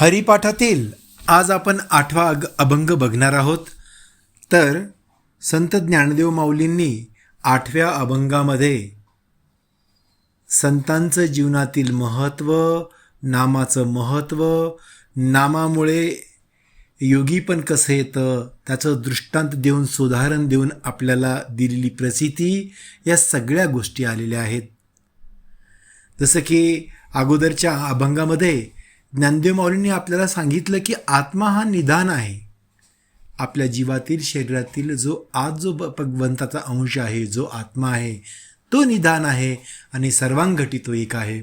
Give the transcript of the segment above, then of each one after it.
हरिपाठातील आज आपण आठवा अग अभंग बघणार आहोत. तर संत ज्ञानदेव माऊलींनी आठव्या अभंगामध्ये संतांचं जीवनातील महत्त्व नामाचं महत्त्व नामामुळे योगी पण कसं येतं त्याचं दृष्टांत देऊन सुधारण देऊन आपल्याला दिलेली प्रसिद्धी या सगळ्या गोष्टी आलेल्या आहेत. जसं की अगोदरच्या अभंगामध्ये ज्ञानदेव माऊलींनी आपल्याला सांगितलं की आत्मा हा निदान आहे. आपल्या जीवातील शरीरातील जो आज जो भगवंताचा अंश आहे जो आत्मा आहे तो निदान आहे आणि सर्वांगठी तो एक आहे.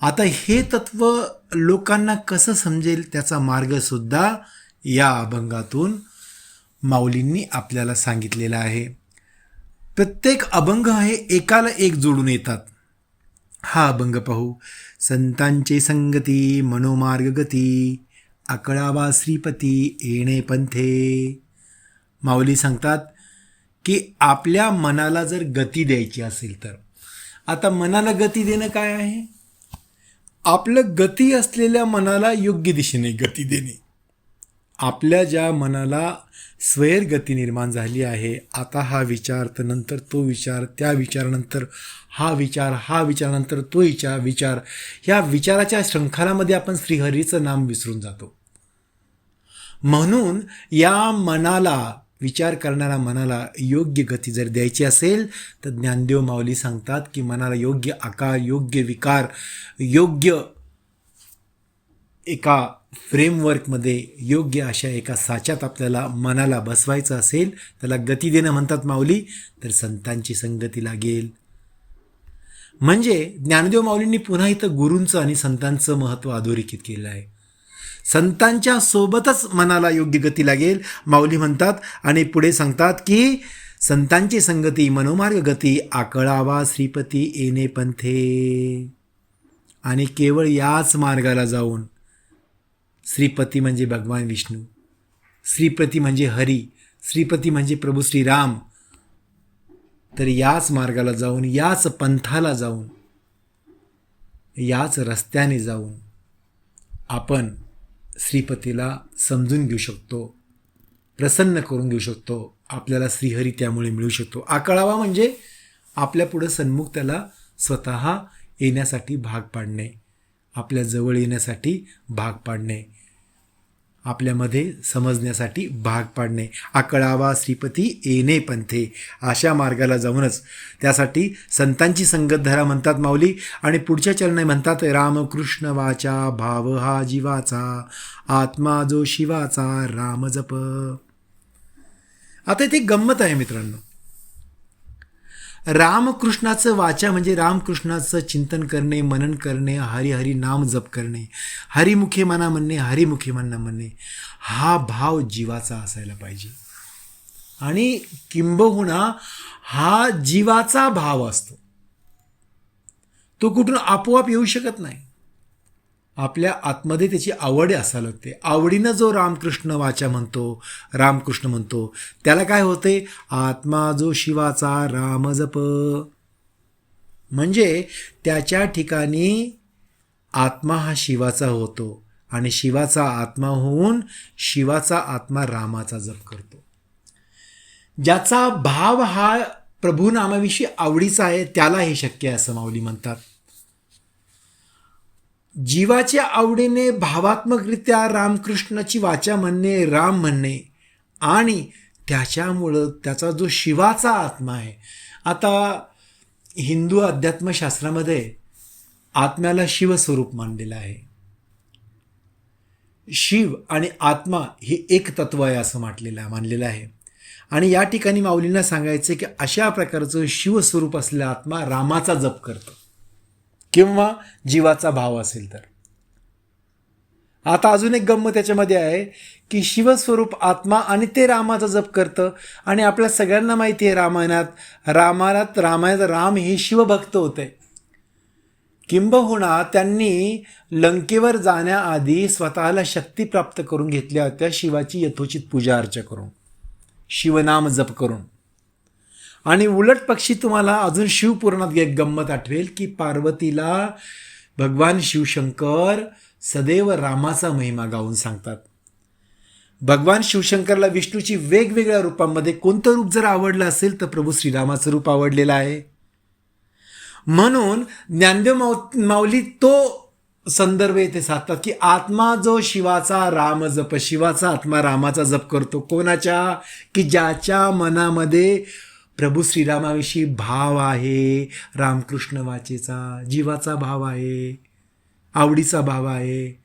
आता हे तत्व लोकांना कसं समजेल त्याचा मार्गसुद्धा या अभंगातून माऊलींनी आपल्याला सांगितलेला आहे. प्रत्येक अभंग हे एकाला एक जोडून येतात. हा अभंग पाहू. संतांचे संगती मनोमार्ग गती आकळावा श्रीपती येणे पंथे. माऊली सांगतात की आपल्या मनाला जर गती द्यायची असेल तर. आता मनाला गती देणं काय आहे? आपलं गती असलेल्या मनाला योग्य दिशेने गती देणे. आपल्या ज्या मनाला स्वैर गती निर्माण झाली आहे आता हा विचार तर नंतर तो विचार त्या विचारानंतर हा विचार हा विचारानंतर तो विचार विचार. ह्या विचाराच्या शृंखलामध्ये आपण श्रीहरीचं नाम विसरून जातो. म्हणून या मनाला विचार करणाऱ्या मनाला योग्य गती जर द्यायची असेल तर ज्ञानदेव माऊली सांगतात की मनाला योग्य आकार योग्य विकार योग्य एका फ्रेमवर्कमध्ये योग्य अशा एका साच्यात आपल्याला मनाला बसवायचं असेल त्याला गती देणं म्हणतात माऊली तर संतांची संगती लागेल. म्हणजे ज्ञानदेव माऊलींनी पुन्हा इथं गुरूंचं आणि संतांचं महत्त्व अधोरेखित केलं आहे. संतांच्या सोबतच मनाला योग्य गती लागेल माऊली म्हणतात आणि पुढे सांगतात की संतांची संगती मनोमार्ग गती आकळावा श्रीपती येणे पंथे. आणि केवळ याच मार्गाला जाऊन श्रीपती म्हणजे भगवान विष्णू. श्रीपती म्हणजे हरी. श्रीपती म्हणजे प्रभू श्रीराम. तर याच मार्गाला जाऊन याच पंथाला जाऊन याच रस्त्याने जाऊन आपण श्रीपतीला समजून घेऊ शकतो प्रसन्न करून घेऊ शकतो. आपल्याला श्रीहरी त्यामुळे मिळू शकतो. आकळावा म्हणजे आपल्या पुढं सन्मुख त्याला स्वतः येण्यासाठी भाग पाडणे. आपल्या जवळ येण्यासाठी भाग पाडणे. आपल्यामध्ये समजण्यासाठी भाग पाडणे. आकळावा श्रीपती येणे पंथे. अशा मार्गाला जाऊनच त्यासाठी संतांची संगत धरा म्हणतात माऊली आणि पुढच्या चरणे म्हणतात रामकृष्ण वाचा भाव हा जीवाचा. आत्मा जो शिवाचा राम जप. आता इथे गंमत आहे मित्रांनो. रामकृष्णाचं वाचा म्हणजे रामकृष्णाचं चिंतन करणे मनन करणे हरिहरी नाम जप करणे हरिमुखे मना म्हणणे हरिमुखे मना म्हणणे हा भाव जीवाचा असायला पाहिजे. आणि किंबहुना हा जीवाचा भाव असतो. तो कुठून आपोआप येऊ शकत नाही. आपल्या आतमध्ये त्याची आवड असायला लागते. आवडीनं जो रामकृष्ण वाचा म्हणतो रामकृष्ण म्हणतो त्याला काय होते? आत्मा जो शिवाचा राम जप. म्हणजे त्याच्या ठिकाणी आत्मा हा शिवाचा होतो आणि शिवाचा आत्मा होऊन शिवाचा आत्मा रामाचा जप करतो. ज्याचा भाव हा प्रभू नामाविषयी आवडीचा आहे त्याला हे शक्य आहे असं माऊली म्हणतात. जीवाच्या आवडीने भावात्मकरित्या रामकृष्णाची वाचा म्हणणे राम म्हणणे आणि त्याच्यामुळं त्याचा जो शिवाचा आत्मा आहे. आता हिंदू अध्यात्मशास्त्रामध्ये आत्म्याला शिवस्वरूप मानलेलं आहे. शिव आणि आत्मा हे एक तत्व आहे असं म्हटलेलं आहे मानलेलं आहे. आणि या ठिकाणी माऊलींना सांगायचं की अशा प्रकारचं शिवस्वरूप असलेला आत्मा रामाचा जप करतो. किंवा जीवाचा भाव असेल तर. आता अजून एक गंमत त्याच्यामध्ये आहे की शिवस्वरूप आत्मा आणि ते रामाचा जप करतं आणि आपल्या सगळ्यांना माहिती आहे रामायणात रामायणात रामायणात राम हे शिवभक्त होते. किंबहुना त्यांनी लंकेवर जाण्याआधी स्वतःला शक्ती प्राप्त करून घेतल्या होत्या शिवाची यथोचित पूजा अर्चा करून. शिवनाम जप करून. आणि उलट पक्षी तुम्हाला अजून शिवपुराणात एक गंमत आठवेल की पार्वतीला भगवान शिवशंकर सदैव रामाचा महिमा गाऊन सांगतात. भगवान शिवशंकरला विष्णूची वेगवेगळ्या रूपांमध्ये कोणतं रूप जर आवडलं असेल तर प्रभू श्रीरामाचं रूप आवडलेलं आहे. म्हणून ज्ञानदेव माऊ माऊली तो संदर्भ येथे साधतात की आत्मा जो शिवाचा राम जप शिवाचा आत्मा रामाचा जप करतो कोणाच्या? की ज्याच्या मनामध्ये प्रभू श्रीरामाविषयी भाव आहे रामकृष्ण वाचेचा जीवाचा भाव आहे आवडीचा भाव आहे.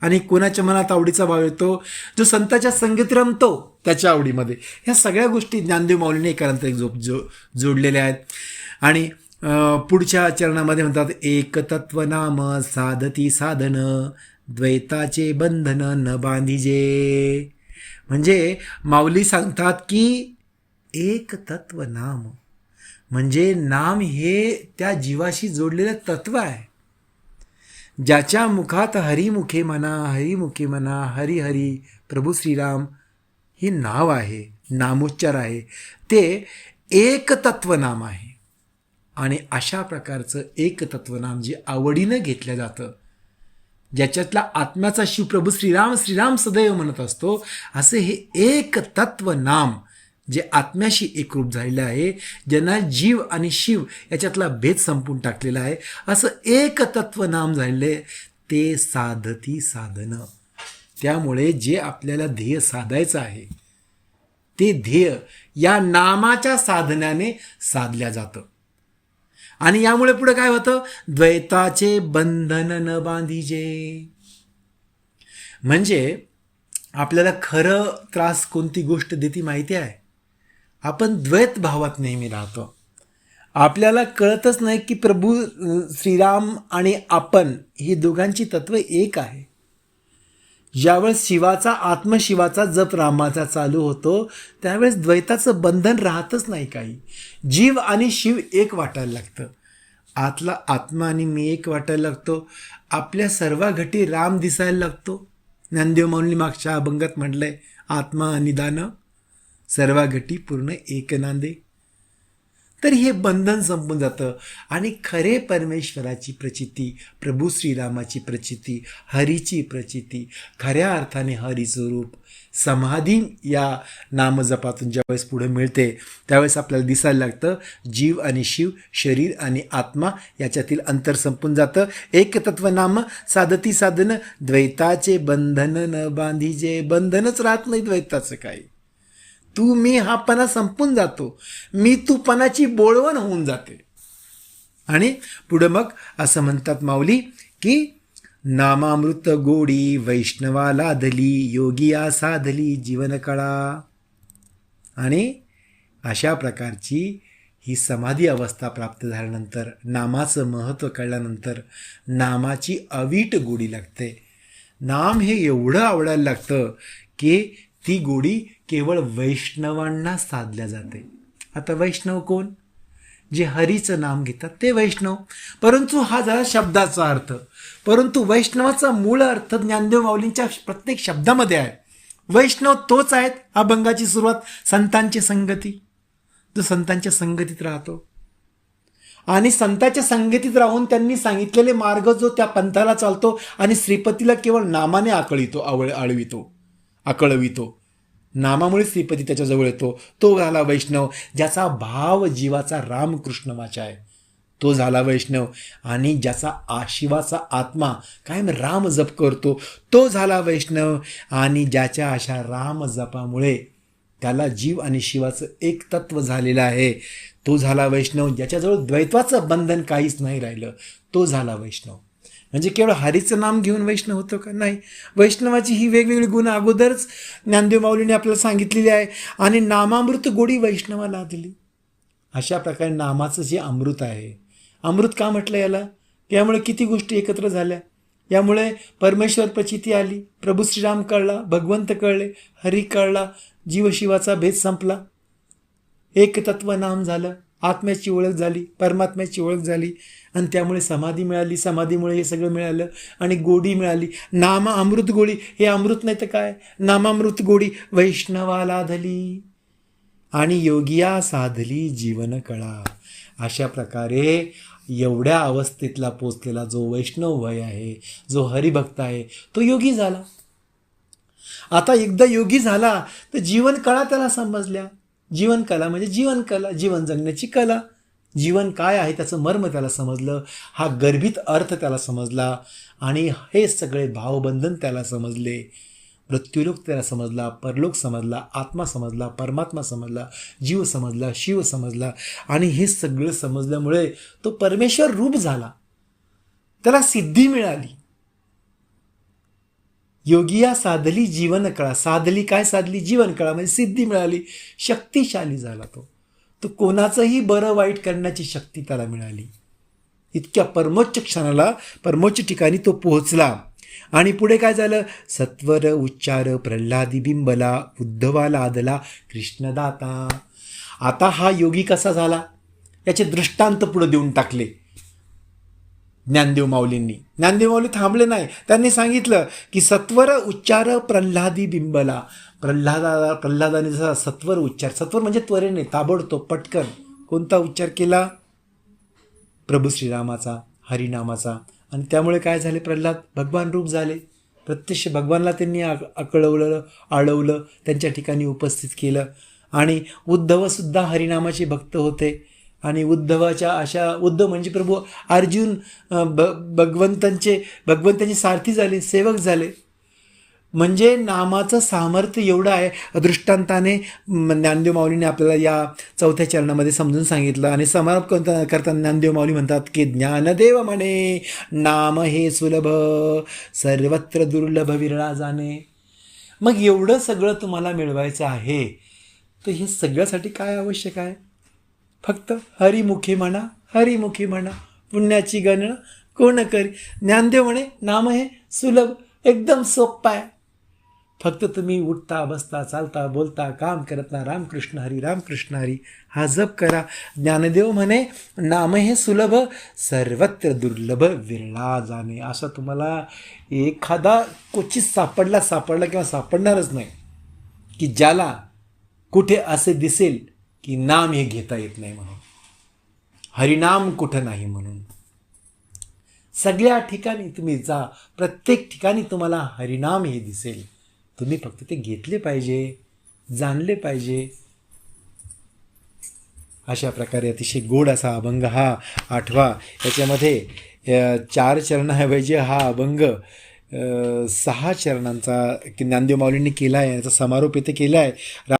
आणि कोणाच्या मनात आवडीचा भाव येतो? जो संताच्या संगीत रमतो त्याच्या आवडीमध्ये. ह्या सगळ्या गोष्टी ज्ञानदेव माऊलीने एकानंतर एक जो जो जोडलेल्या आहेत. आणि पुढच्या चरणामध्ये म्हणतात एक तत्व नाम साधती साधन द्वैताचे बंधन न बांधिजे. म्हणजे माऊली सांगतात की एक तत्व नाम. म्हणजे नाम हे त्या जीवाशी जोडलेलं तत्व आहे. ज्याच्या मुखात हरिमुखे म्हणा हरिमुखे म्हणा हरी हरी प्रभू श्रीराम हे नाव आहे नामोच्चार आहे. ते एक तत्वनाम आहे. आणि अशा प्रकारचं एक तत्वनाम जे आवडीनं घेतलं जातं ज्याच्यातला आत्म्याचा शिवप्रभू श्रीराम श्रीराम सदैव म्हणत असतो असे हे एक तत्व नाम जे आत्म्याशी एकरूप झालेलं आहे ज्यांना जीव आणि शिव याच्यातला भेद संपून टाकलेला आहे असं एक तत्व नाम झालेलं आहे ते साधती साधनं. त्यामुळे जे आपल्याला ध्येय साधायचं आहे ते ध्येय या नामाच्या साधण्याने साधल्या जातं. आणि यामुळे पुढे काय होतं? द्वैताचे बंधन न बांधिजे. म्हणजे आपल्याला खरं त्रास कोणती गोष्ट देती माहिती आहे? आपण द्वैत भावात नेहमी राहतो. आपल्याला कळतच नाही की प्रभू श्रीराम आणि आपण ही दोघांची तत्व एक आहे. ज्यावेळेस शिवाचा आत्मशिवाचा जप रामाचा चालू होतो त्यावेळेस द्वैताचं बंधन राहतच नाही काही. जीव आणि शिव एक वाटायला लागतं. आतला आत्मा आणि मी एक वाटायला लागतो. आपल्या सर्व घटी राम दिसायला लागतो. ज्ञानदेव माऊली मागच्या अभंगात म्हटलंय आत्मा आणि दानं. सर्व घटी पूर्ण एक नांदे. तर हे बंधन संपून जातं. आणि खरे परमेश्वराची प्रचिती प्रभू श्रीरामाची प्रचिती हरीची प्रचिती खऱ्या अर्थाने हरिस्वरूप समाधी या नामजपातून ज्यावेळेस पुढे मिळते त्यावेळेस आपल्याला दिसायला लागतं जीव आणि शिव शरीर आणि आत्मा याच्यातील अंतर संपून जातं. एक तत्व नाम साधती साधन द्वैताचे बंधन न बांधीजे बंधनच राहत नाही द्वैताचं काही. तू मी हा पणा संपून जातो. मी तू पणाची बोळवण होऊन जाते. आणि पुढं मग असं म्हणतात माऊली की नामामृत गोडी वैष्णवा लाधली योगिया साधली जीवनकळा आणि अशा प्रकारची ही समाधी अवस्था प्राप्त झाल्यानंतर नामाचं महत्त्व कळल्यानंतर नामाची अवीट गोडी लागते. नाम हे एवढं आवडायला लागतं की ती गोडी केवळ वैष्णवांना साधल्या जाते. आता वैष्णव कोण? जे हरीचं नाम घेतात ते वैष्णव. परंतु हा झाला शब्दाचा अर्थ. परंतु वैष्णवाचा मूळ अर्थ ज्ञानदेव माऊलींच्या प्रत्येक शब्दामध्ये आहे. वैष्णव तोच आहेत अभंगाची सुरुवात संतांची संगती. जो संतांच्या संगतीत राहतो. आणि संतांच्या संगतीत राहून त्यांनी सांगितलेले मार्ग जो त्या पंथाला चालतो आणि श्रीपतीला केवळ नामाने आकळीतो आवळ आळवितो. आकळवितो. नामामुळे श्रीपती त्याच्याजवळ येतो. तो झाला वैष्णव ज्याचा भाव जीवाचा रामकृष्ण वाचा आहे. तो झाला वैष्णव आणि ज्याचा आशिवाचा आत्मा कायम राम जप करतो तो झाला वैष्णव आणि ज्याच्या अशा राम जपामुळे त्याला जीव आणि शिवाचं एक तत्व झालेलं आहे. तो झाला वैष्णव ज्याच्याजवळ द्वैत्वाचं बंधन काहीच नाही राहिलं. तो झाला वैष्णव. म्हणजे केवळ हरीचं नाम घेऊन वैष्णव होतो का? नाही. वैष्णवाची ही वेगवेगळी गुण अगोदरच ज्ञानदेव माऊलीने आपल्याला सांगितलेली आहे आणि नामामृत गोडी वैष्णवाला दिली. अशा प्रकारे नामाचं जे अमृत आहे. अमृत का म्हटलं याला? यामुळे किती गोष्टी एकत्र झाल्या. यामुळे परमेश्वर प्रचिती आली. प्रभू श्रीराम कळला भगवंत कळले हरी कळला जीवशिवाचा भेद संपला. एक तत्व नाम झालं. आत्म्याची ओळख झाली परमात्म्याची ओळख झाली आणि त्यामुळे समाधी मिळाली. समाधीमुळे हे सगळं मिळालं आणि गोडी मिळाली. नामा अमृत गोडी. हे अमृत नाही तर काय? नामामृत गोडी. वैष्णवाला धली आणि योगिया साधली जीवन कळा. अशा प्रकारे एवढ्या अवस्थेतला पोचलेला जो वैष्णव वय आहे जो हरिभक्त आहे तो योगी झाला. आता एकदा योगी झाला तर जीवन कळा त्याला समजल्या. जीवन कला म्हणजे जीवन कला जीवन जगण्याची कला. जीवन काय आहे त्याचं मर्म त्याला समजलं हा गर्भित अर्थ त्याला समजला आणि हे सगळे भावबंधन त्याला समजले. मृत्यूलोक त्याला समजला परलोक समजला आत्मा समजला परमात्मा समजला जीव समजला शिव समजला आणि हे सगळं समजल्यामुळे तो परमेश्वर रूप झाला. त्याला सिद्धी मिळाली. योगिया साधली जीवनकळा. साधली काय साधली? जीवनकळा म्हणजे सिद्धी मिळाली. शक्तिशाली झाला तो. तो कोणाचंही बरं वाईट करण्याची शक्ती त्याला मिळाली. इतक्या परमोच्च क्षणाला परमोच्च ठिकाणी तो पोहोचला. आणि पुढे काय झालं? सत्वर उच्चार प्रल्हादी बिंबला उद्धवाला आदला कृष्णदाता. आता हा योगी कसा झाला? याचे दृष्टांत पुढे देऊन टाकले. ज्ञानदेव माऊलींनी. ज्ञानदेव माऊली थांबले नाही. त्यांनी सांगितलं की सत्वर उच्चार प्रल्हादी बिंबला. प्रल्हादा प्रल्हादाने जसा सत्वर उच्चार सत्वर म्हणजे त्वरेने ताबडतोब पटकन. कोणता उच्चार केला? प्रभू श्रीरामाचा हरिनामाचा. आणि त्यामुळे काय झाले प्रल्हाद? भगवान रूप झाले. प्रत्यक्ष भगवानला त्यांनी आ आकळवलं आळवलं त्यांच्या ठिकाणी उपस्थित केलं. आणि उद्धवसुद्धा हरिनामाचे भक्त होते. आणि उद्धवाच्या अशा उद्धव म्हणजे प्रभू अर्जुन ब भ भगवंतांचे भगवंतांचे सारथी झाले सेवक झाले. म्हणजे नामाचं सामर्थ्य एवढं आहे दृष्टांताने ज्ञानदेव माऊलीने आपल्याला या चौथ्या चरणामध्ये समजून सांगितलं आणि समारोप करता करताना ज्ञानदेव माऊली म्हणतात की ज्ञानदेव म्हणे नाम हे सुलभ सर्वत्र दुर्लभ विरळा जाणे मग एवढं सगळं तुम्हाला मिळवायचं आहे तर हे सगळ्यासाठी काय आवश्यक आहे? फक्त हरिमुखी म्हणा हरिमुखी म्हणा. पुण्याची गणना कोण करी? ज्ञानदेव म्हणे नाम हे सुलभ एकदम सोप्पा आहे. फक्त तुम्ही उठता बसता चालता बोलता काम करता रामकृष्ण हरी रामकृष्ण हरी हा जप करा. ज्ञानदेव म्हणे नाम हे सुलभ सर्वत्र दुर्लभ विरळा जाणे. असा तुम्हाला एखादा क्वचित सापडला सापडला किंवा सापडणारच नाही. की ज्याला कुठे असे दिसेल की नाम हे घेता येत नाही म्हणून. हरिनाम कुठं नाही म्हणून. सगळ्या ठिकाणी तुम्ही जा प्रत्येक ठिकाणी तुम्हाला हरिनाम हे दिसेल. तुम्ही फक्त ते घेतले पाहिजे जाणले पाहिजे. अशा प्रकारे अतिशय गोड असा अभंग हा आठवा. याच्यामध्ये चार चरणाऐवजी हा अभंग सहा चरणांचा ज्ञानदेव माऊलींनी केला आहे याचा समारोप इथे केला आहे